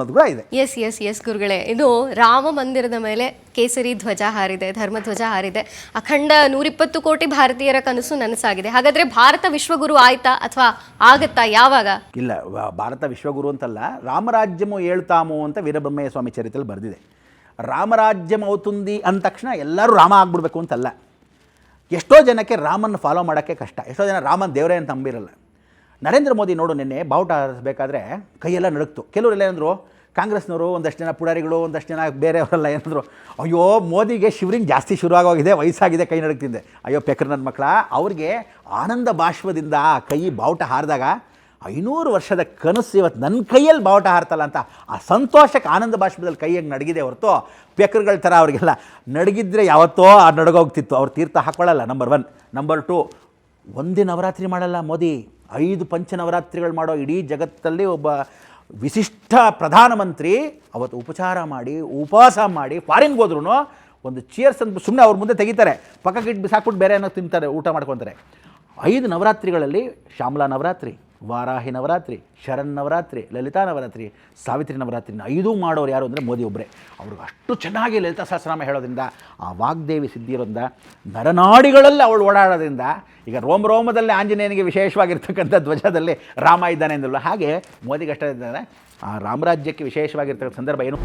ಅನ್ನೋದು ಕೂಡ ಇದೆ. ಎಸ್ ಎಸ್ ಎಸ್ ಗುರುಗಳೇ. ಇದು ರಾಮ ಮಂದಿರದ ಮೇಲೆ ಕೇಸರಿ ಧ್ವಜ ಹಾರಿದೆ ಧರ್ಮ ಧ್ವಜ ಹಾರಿದೆ. ಅಖಂಡ ನೂರಿಪ್ಪತ್ತು ಕೋಟಿ ಭಾರತೀಯರ ಕನಸು ನನಸಾಗಿದೆ. ಹಾಗಾದ್ರೆ ಭಾರತ ವಿಶ್ವಗುರು ಆಯ್ತಾ ಅಥವಾ ಆಗತ್ತಾ ಯಾವಾಗ? ಇಲ್ಲ ವ- ಭಾರತ ವಿಶ್ವಗುರು ಅಂತಲ್ಲ ರಾಮರಾಜ್ಯಮು ಏಳ್ತಾಮು ಅಂತ ವೀರಬ್ರಹ್ಮಯ್ಯ ಸ್ವಾಮಿ ಚರಿತ್ರೆಯಲ್ಲಿ ಬರೆದಿದೆ. ರಾಮರಾಜ್ಯಂ ಅವತುಂದಿ ಅಂದ ತಕ್ಷಣ ಎಲ್ಲರೂ ರಾಮ ಆಗ್ಬಿಡ್ಬೇಕು ಅಂತಲ್ಲ. ಎಷ್ಟೋ ಜನಕ್ಕೆ ರಾಮನ ಫಾಲೋ ಮಾಡೋಕ್ಕೆ ಕಷ್ಟ. ಎಷ್ಟೋ ಜನ ರಾಮನ ದೇವರೇ ಅಂತ ನಂಬಿರಲ್ಲ. ನರೇಂದ್ರ ಮೋದಿ ನೋಡು ನಿನ್ನೆ ಬಾವುಟ ಹಾರಿಸ್ಬೇಕಾದ್ರೆ ಕೈಯೆಲ್ಲ ನಡುಕ್ತು. ಕೆಲವರೆಲ್ಲ ಏನಂದರು ಕಾಂಗ್ರೆಸ್ನವರು ಒಂದಷ್ಟು ಜನ ಪುಡಾರಿಗಳು, ಒಂದಷ್ಟು ಜನ ಬೇರೆಯವರೆಲ್ಲ ಏನಂದರು, ಅಯ್ಯೋ, ಮೋದಿಗೆ ಶಿವರಿಂಗ್ ಜಾಸ್ತಿ ಶುರುವಾಗೋಗಿದೆ, ವಯಸ್ಸಾಗಿದೆ, ಕೈ ನಡುಕ್ತಿದ್ದೆ ಅಯ್ಯೋ, ಪೆಕ್ರ ನನ್ನ ಮಕ್ಕಳ ಅವ್ರಿಗೆ ಆನಂದ ಬಾಷ್ಪದಿಂದ ಆ ಕೈ ಬಾವುಟ ಹಾರಿದಾಗ ಐನೂರು ವರ್ಷದ ಕನಸು ಇವತ್ತು ನನ್ನ ಕೈಯಲ್ಲಿ ಬಾವುಟ ಹಾರ್ತಲ್ಲ ಅಂತ ಆ ಸಂತೋಷಕ್ಕೆ ಆನಂದ ಬಾಷ್ಪದಲ್ಲಿ ಕೈಯಾಗಿ ನಡಗಿದೆ ಹೊರತು ಪೇಕರ್ಗಳ ಥರ ಅವರಿಗೆಲ್ಲ ನಡಗಿದ್ರೆ ಯಾವತ್ತೋ ಆ ನಡಗೋಗ್ತಿತ್ತು. ಅವ್ರು ತೀರ್ಥ ಹಾಕ್ಕೊಳ್ಳಲ್ಲ ನಂಬರ್ ಒನ್ ನಂಬರ್ ಟು ಒಂದೇ ನವರಾತ್ರಿ ಮಾಡಲ್ಲ ಮೋದಿ. ಐದು ಪಂಚನವರಾತ್ರಿಗಳು ಮಾಡೋ ಇಡೀ ಜಗತ್ತಲ್ಲಿ ಒಬ್ಬ ವಿಶಿಷ್ಟ ಪ್ರಧಾನಮಂತ್ರಿ ಅವತ್ತು ಉಪಚಾರ ಮಾಡಿ, ಉಪವಾಸ ಮಾಡಿ ಫಾರಿನ್ಗೆ ಹೋದ್ರೂ ಒಂದು ಚೇರ್ಸ್ ಅಂತ ಸುಮ್ಮನೆ ಅವ್ರ ಮುಂದೆ ತೆಗಿತಾರೆ. ಪಕ್ಕಕ್ಕೆ ಇಟ್ಟು ಬಿಸಾಕ್ಬಿಟ್ಟು ಬೇರೆ ಏನೋ ತಿಂತಾರೆ, ಊಟ ಮಾಡ್ಕೊತಾರೆ. ಐದು ನವರಾತ್ರಿಗಳಲ್ಲಿ ಶ್ಯಾಮಲಾ ನವರಾತ್ರಿ. ವಾರಾಹಿ ನವರಾತ್ರಿ, ಶರಣ್ ನವರಾತ್ರಿ, ಲಲಿತಾ ನವರಾತ್ರಿ, ಸಾವಿತ್ರಿ ನವರಾತ್ರಿನ ಐದೂ ಮಾಡೋರು ಯಾರು ಅಂದರೆ ಮೋದಿ ಒಬ್ಬರೇ ಅವ್ರಿಗೆ ಅಷ್ಟು ಚೆನ್ನಾಗಿ ಲಲಿತಾ ಸಹಸ್ರನಾಮ ಹೇಳೋದ್ರಿಂದ, ಆ ವಾಗ್ದೇವಿ ಸಿದ್ಧಿ ಇರೋದ್ರಿಂದ ನರನಾಡಿಗಳಲ್ಲಿ ಅವಳು ಓಡಾಡೋದ್ರಿಂದ, ಈಗ ರೋಮ ರೋಮದಲ್ಲಿ ಆಂಜನೇಯನಿಗೆ ವಿಶೇಷವಾಗಿರ್ತಕ್ಕಂಥ ಧ್ವಜದಲ್ಲಿ ರಾಮ ಇದ್ದಾನೆ ಎಂದಲ್ಲ ಹಾಗೆ ಮೋದಿಗೆ ಅಷ್ಟೇ ಇದ್ದಾರೆ. ಆ ರಾಮರಾಜ್ಯಕ್ಕೆ ವಿಶೇಷವಾಗಿರ್ತಕ್ಕಂಥ ಸಂದರ್ಭ ಏನು?